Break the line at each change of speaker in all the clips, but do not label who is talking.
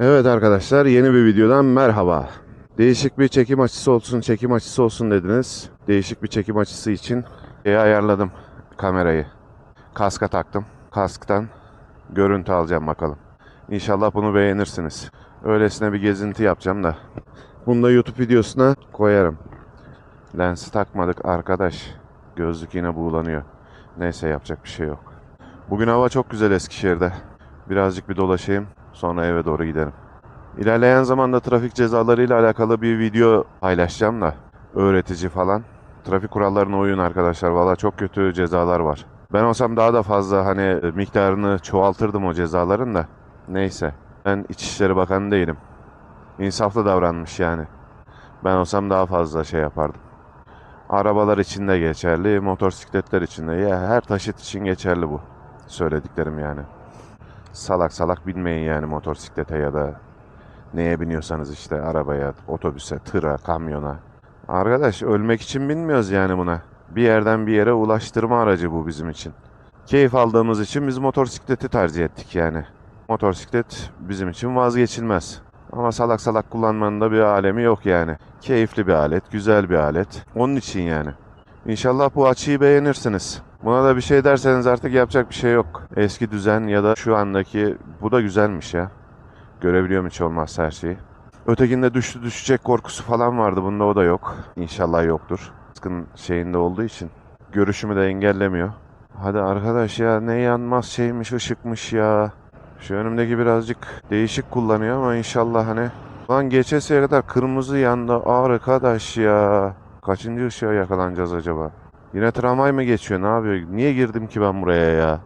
Evet arkadaşlar yeni bir videodan merhaba. Değişik bir çekim açısı olsun, çekim açısı olsun dediniz. Değişik bir çekim açısı için şeye ayarladım kamerayı. Kaska taktım. Kasktan görüntü alacağım bakalım. İnşallah bunu beğenirsiniz. Öylesine bir gezinti yapacağım da. Bunu da YouTube videosuna koyarım. Lensi takmadık arkadaş. Gözlük yine buğulanıyor. Neyse yapacak bir şey yok. Bugün hava çok güzel Eskişehir'de. Birazcık bir dolaşayım. Sonra eve doğru giderim. İlerleyen zamanda trafik cezalarıyla alakalı bir video paylaşacağım da. Öğretici falan. Trafik kurallarına uyun arkadaşlar. Valla çok kötü cezalar var. Ben olsam daha da fazla hani miktarını çoğaltırdım o cezaların da. Neyse. Ben İçişleri Bakanı değilim. İnsaflı davranmış yani. Ben olsam daha fazla şey yapardım. Arabalar için de geçerli, motosikletler için de. Ya her taşıt için geçerli bu. Söylediklerim yani. Salak salak binmeyin yani motosiklete ya da neye biniyorsanız işte arabaya, otobüse, tıra, kamyona. Arkadaş ölmek için binmiyoruz yani buna. Bir yerden bir yere ulaştırma aracı bu bizim için. Keyif aldığımız için biz motosikleti tercih ettik yani. Motosiklet bizim için vazgeçilmez. Ama salak salak kullanmanın da bir alemi yok yani. Keyifli bir alet, güzel bir alet. Onun için yani. İnşallah bu açıyı beğenirsiniz. Buna da bir şey derseniz artık yapacak bir şey yok. Eski düzen ya da şu andaki bu da güzelmiş ya. Görebiliyorum hiç olmazsa her şeyi. Ötekinde düştü düşecek korkusu falan vardı. Bunda o da yok. İnşallah yoktur. Sıkın şeyinde olduğu için. Görüşümü de engellemiyor. Hadi arkadaş ya ne yanmaz şeymiş ışıkmış ya. Şu önümdeki birazcık değişik kullanıyor ama inşallah hani. Lan geçeseye kadar kırmızı yandı arkadaş ya. Kaçıncı ışığa yakalanacağız acaba? Yine tramvay mı geçiyor ne yapıyor? Niye girdim ki ben buraya ya?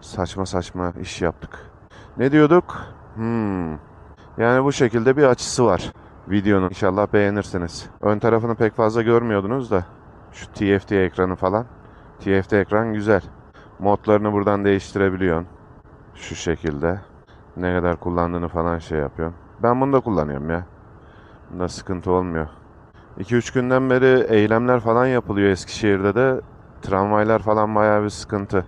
Saçma saçma iş yaptık. Ne diyorduk? Hmm. Yani bu şekilde bir açısı var videonun. İnşallah beğenirsiniz. Ön tarafını pek fazla görmüyordunuz da. Şu TFT ekranı falan. TFT ekran güzel. Modlarını buradan değiştirebiliyorsun. Şu şekilde. Ne kadar kullandığını falan şey yapıyorsun. Ben bunu da kullanıyorum ya. Bunda sıkıntı olmuyor. 2-3 günden beri eylemler falan yapılıyor Eskişehir'de de. Tramvaylar falan bayağı bir sıkıntı.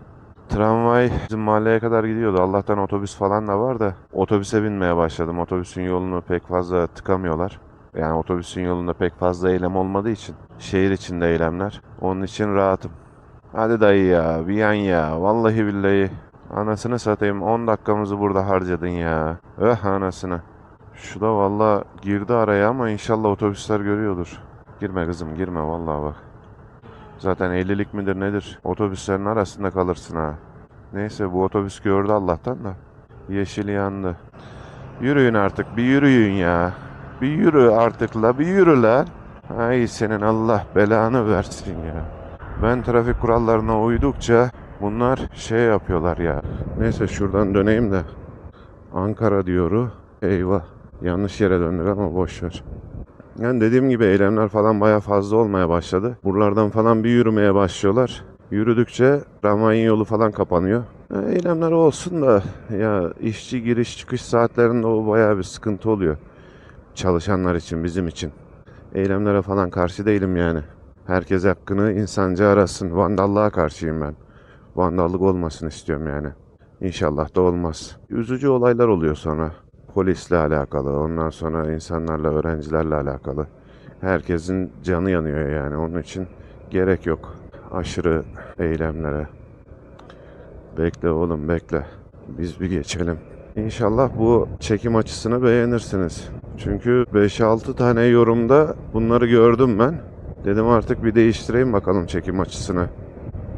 Tramvay bizim mahalleye kadar gidiyordu. Allah'tan otobüs falan da var da otobüse binmeye başladım. Otobüsün yolunu pek fazla tıkamıyorlar. Yani otobüsün yolunda pek fazla eylem olmadığı için. Şehir içinde eylemler. Onun için rahatım. Hadi dayı ya bir yan ya. Vallahi billahi. Anasını satayım 10 dakikamızı burada harcadın ya. Öh anasını. Şu da valla girdi araya ama inşallah otobüsler görüyordur. Girme kızım girme vallahi bak. Zaten 50'lik midir nedir? Otobüslerin arasında kalırsın ha. Neyse bu otobüs gördü Allah'tan da. Yeşil yandı. Yürüyün artık bir yürüyün ya. Bir yürü artık la bir yürü la. Ay senin Allah belanı versin ya. Ben trafik kurallarına uydukça bunlar şey yapıyorlar ya. Neyse şuradan döneyim de. Ankara diyoru. Eyvah. Yanlış yere döndük ama boş. Yani dediğim gibi eylemler falan baya fazla olmaya başladı. Buralardan falan bir yürümeye başlıyorlar. Yürüdükçe tramvayın yolu falan kapanıyor. Eylemler olsun da ya işçi giriş çıkış saatlerinde o baya bir sıkıntı oluyor. Çalışanlar için, bizim için. Eylemlere falan karşı değilim yani. Herkes hakkını insanca arasın. Vandallığa karşıyım ben. Vandallık olmasın istiyorum yani. İnşallah da olmaz. Üzücü olaylar oluyor sonra. Polisle alakalı, ondan sonra insanlarla, öğrencilerle alakalı. Herkesin canı yanıyor yani. Onun için gerek yok aşırı eylemlere. Bekle oğlum bekle. Biz bir geçelim. İnşallah bu çekim açısını beğenirsiniz. Çünkü 5-6 tane yorumda bunları gördüm ben. Dedim artık bir değiştireyim bakalım çekim açısını.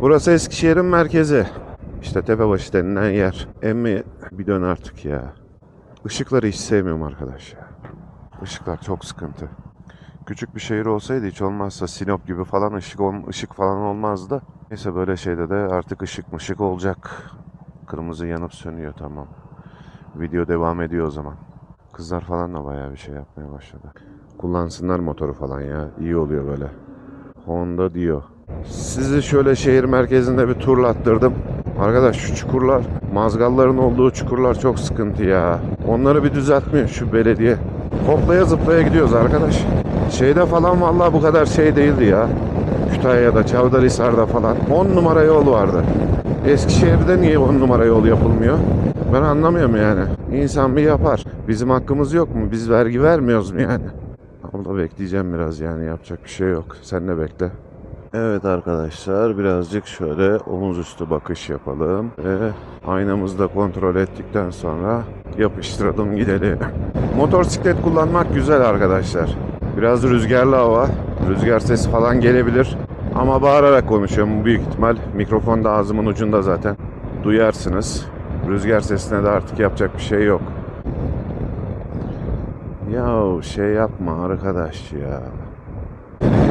Burası Eskişehir'in merkezi. İşte Tepebaşı denilen yer. Emmi bir dön artık ya. Işıkları hiç sevmiyorum arkadaş ya. Işıklar çok sıkıntı. Küçük bir şehir olsaydı hiç olmazsa Sinop gibi falan ışık, ışık falan olmazdı. da. Neyse böyle şeyde de artık ışık mışık olacak. Kırmızı yanıp sönüyor tamam. Video devam ediyor o zaman. Kızlar falan da bayağı bir şey yapmaya başladı. Kullansınlar motoru falan ya. İyi oluyor böyle. Honda diyor. Sizi şöyle şehir merkezinde bir turlattırdım. Arkadaş şu çukurlar, mazgalların olduğu çukurlar çok sıkıntı ya. Onları bir düzeltmiyor şu belediye. Hoplaya zıplaya gidiyoruz arkadaş. Şeyde falan vallahi bu kadar şey değildi ya. Kütahya'da, Çavdarhisar'da falan 10 numara yol vardı. Eskişehir'de niye 10 numara yol yapılmıyor? Ben anlamıyorum yani. İnsan bir yapar. Bizim hakkımız yok mu? Biz vergi vermiyoruz mu yani? Abla bekleyeceğim biraz yani yapacak bir şey yok. Sen de bekle. Evet arkadaşlar birazcık şöyle omuz üstü bakış yapalım ve aynamızda kontrol ettikten sonra yapıştıralım gidelim. Motosiklet kullanmak güzel arkadaşlar. Biraz rüzgarlı hava, rüzgar sesi falan gelebilir. Ama bağırarak konuşuyorum büyük ihtimal. Mikrofon da ağzımın ucunda zaten. Duyarsınız. Rüzgar sesine de artık yapacak bir şey yok. Ya şey yapma arkadaş ya.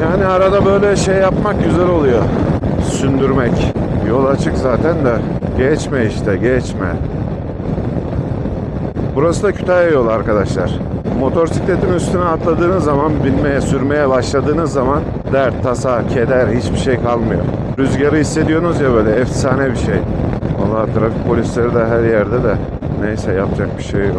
Yani arada böyle şey yapmak güzel oluyor. Sündürmek. Yol açık zaten de. Geçme işte geçme. Burası da Kütahya yolu arkadaşlar. Motosikletin üstüne atladığınız zaman, binmeye, sürmeye başladığınız zaman dert, tasa, keder hiçbir şey kalmıyor. Rüzgarı hissediyorsunuz ya böyle efsane bir şey. Vallahi trafik polisleri de her yerde de neyse yapacak bir şey yok.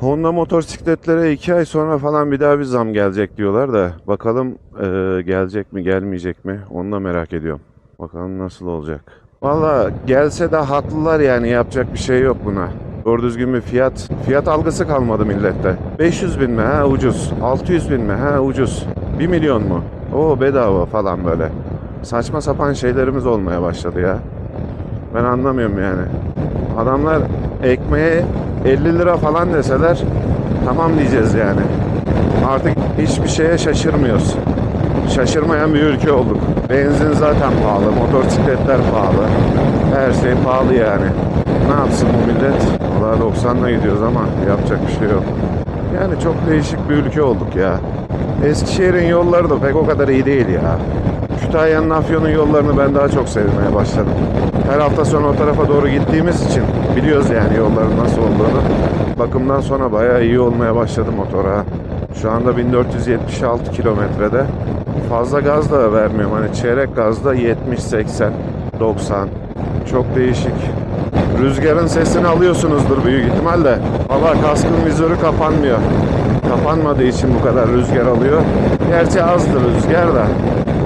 Honda motosikletlere iki ay sonra falan bir daha bir zam gelecek diyorlar da bakalım eee, gelecek mi gelmeyecek mi onu da merak ediyorum. Bakalım nasıl olacak. Valla gelse de haklılar yani yapacak bir şey yok buna. Doğru düzgün bir fiyat fiyat algısı kalmadı millette. 500 bin mi ha ucuz. 600 bin mi ha ucuz. 1 milyon mu? O bedava falan böyle. Saçma sapan şeylerimiz olmaya başladı ya. Ben anlamıyorum yani. Adamlar ekmeğe 50 lira falan deseler tamam diyeceğiz yani. Artık hiçbir şeye şaşırmıyoruz. Şaşırmayan bir ülke olduk. Benzin zaten pahalı, motosikletler pahalı. Her şey pahalı yani. Ne yapsın bu millet? Valla 90'la gidiyoruz ama yapacak bir şey yok. Yani çok değişik bir ülke olduk ya. Eskişehir'in yolları da pek o kadar iyi değil ya. Kütahya'nın Afyon'un yollarını ben daha çok sevmeye başladım. Her hafta sonu o tarafa doğru gittiğimiz için biliyoruz yani yolların nasıl olduğunu. Bakımdan sonra bayağı iyi olmaya başladı motora. Şu anda 1476 kilometrede. Fazla gaz da vermiyorum. Hani çeyrek gazda 70, 80, 90. Çok değişik. Rüzgarın sesini alıyorsunuzdur büyük ihtimalle. Valla kaskın vizörü kapanmıyor. Kapanmadığı için bu kadar rüzgar alıyor. Gerçi azdır rüzgar da.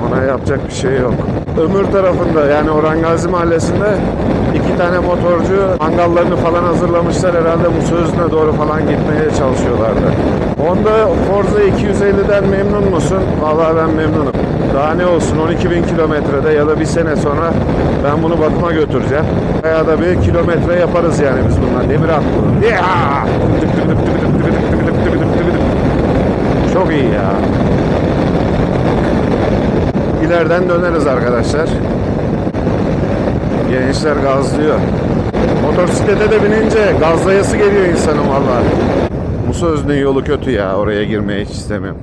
Ona yapacak bir şey yok. Ömür tarafında yani Orhan Gazi Mahallesi'nde iki tane motorcu mangallarını falan hazırlamışlar. Herhalde Musözü'ne doğru falan gitmeye çalışıyorlardı. Honda Forza 250'den memnun musun? Vallahi ben memnunum. Daha ne olsun 12 bin kilometrede ya da bir sene sonra ben bunu bakıma götüreceğim. Veya da bir kilometre yaparız yani biz bundan. Demir aklı. Ya! Çok iyi ya. İleriden döneriz arkadaşlar. Gençler gazlıyor. Motosiklete de binince gazlayası geliyor insanın valla. Musa Özlü'nün yolu kötü ya. Oraya girmeye hiç istemiyorum.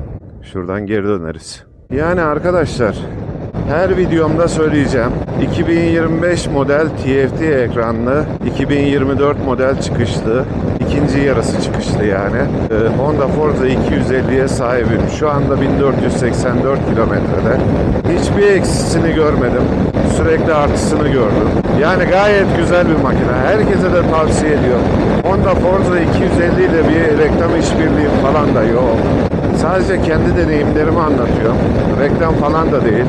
Şuradan geri döneriz. Yani arkadaşlar her videomda söyleyeceğim. 2025 model TFT ekranlı, 2024 model çıkışlı, ikinci yarısı çıkışlı yani. Ee, Honda Forza 250'ye sahibim. Şu anda 1484 kilometrede. Hiçbir eksisini görmedim. Sürekli artısını gördüm. Yani gayet güzel bir makine. Herkese de tavsiye ediyorum. Honda Forza 250 ile bir reklam işbirliği falan da yok. Sadece kendi deneyimlerimi anlatıyorum. Reklam falan da değil.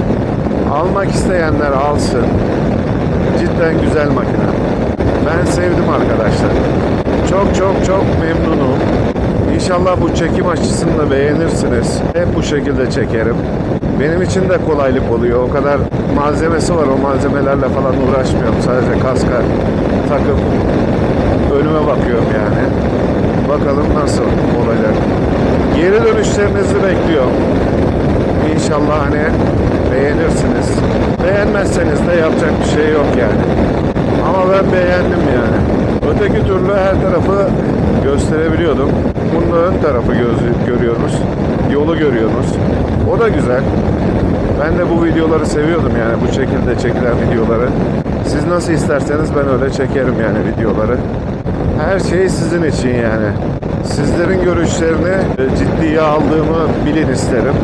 Almak isteyenler alsın. Cidden güzel makine. Ben sevdim arkadaşlar. Çok çok çok memnunum. İnşallah bu çekim açısını da beğenirsiniz. Hep bu şekilde çekerim. Benim için de kolaylık oluyor. O kadar malzemesi var. O malzemelerle falan uğraşmıyorum. Sadece kaska takıp önüme bakıyorum yani. Bakalım nasıl olacak. Geri dönüşlerinizi bekliyorum. İnşallah hani beğenirsiniz. Beğenmezseniz de yapacak bir şey yok yani. Ama ben beğendim yani. Öteki türlü her tarafı gösterebiliyordum. Bunda ön tarafı göz, görüyoruz. Yolu görüyoruz. O da güzel. Ben de bu videoları seviyordum yani bu şekilde çekilen videoları. Siz nasıl isterseniz ben öyle çekerim yani videoları. Her şey sizin için yani. Sizlerin görüşlerini e, ciddiye aldığımı bilin isterim.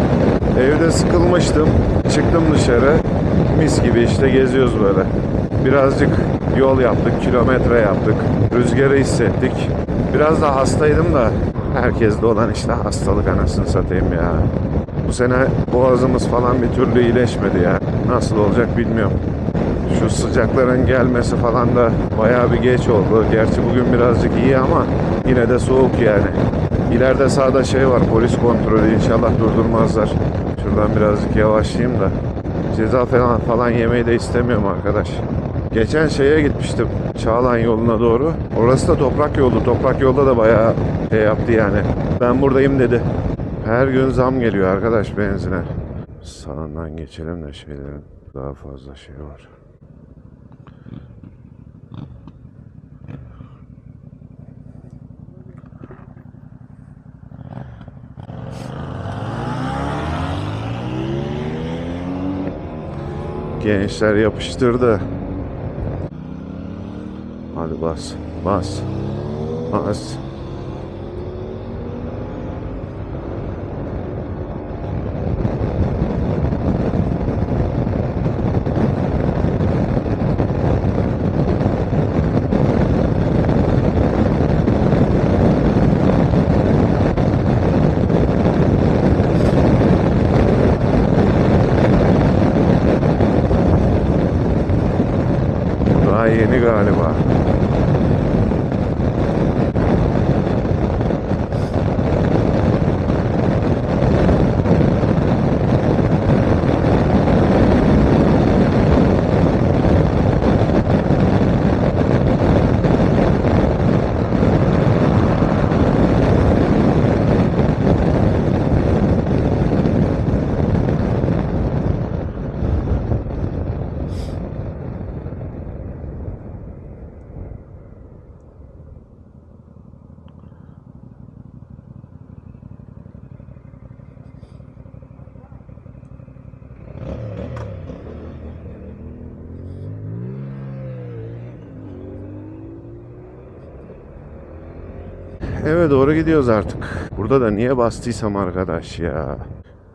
Evde sıkılmıştım. Çıktım dışarı. Mis gibi işte geziyoruz böyle. Birazcık yol yaptık, kilometre yaptık. Rüzgarı hissettik. Biraz da hastaydım da herkeste olan işte hastalık anasını satayım ya. Bu sene boğazımız falan bir türlü iyileşmedi ya. Nasıl olacak bilmiyorum. Şu sıcakların gelmesi falan da bayağı bir geç oldu. Gerçi bugün birazcık iyi ama yine de soğuk yani. İleride sağda şey var polis kontrolü inşallah durdurmazlar. Şuradan birazcık yavaşlayayım da. Ceza falan, falan yemeyi de istemiyorum arkadaş. Geçen şeye gitmiştim Çağlan yoluna doğru. Orası da toprak yolu. Toprak yolda da bayağı şey yaptı yani. Ben buradayım dedi. Her gün zam geliyor arkadaş benzine. Sağından geçelim de şeylerin daha fazla şey var. Gençler yapıştırdı. Hadi bas, bas, bas. Daha yeni galiba. Eve doğru gidiyoruz artık. Burada da niye bastıysam arkadaş ya.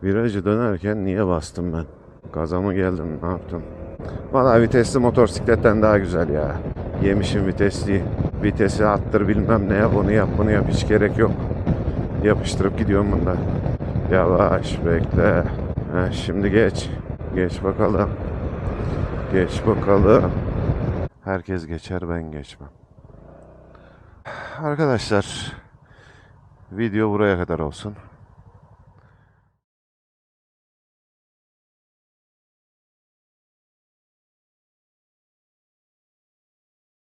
Virajı dönerken niye bastım ben? Gaza geldim ne yaptım? Valla vitesli motosikletten daha güzel ya. Yemişim vitesli. Vitesi attır bilmem ne yap onu yap bunu yap hiç gerek yok. Yapıştırıp gidiyorum bunda. Yavaş bekle. Heh, şimdi geç. Geç bakalım. Geç bakalım. Herkes geçer ben geçmem. Arkadaşlar video buraya kadar olsun.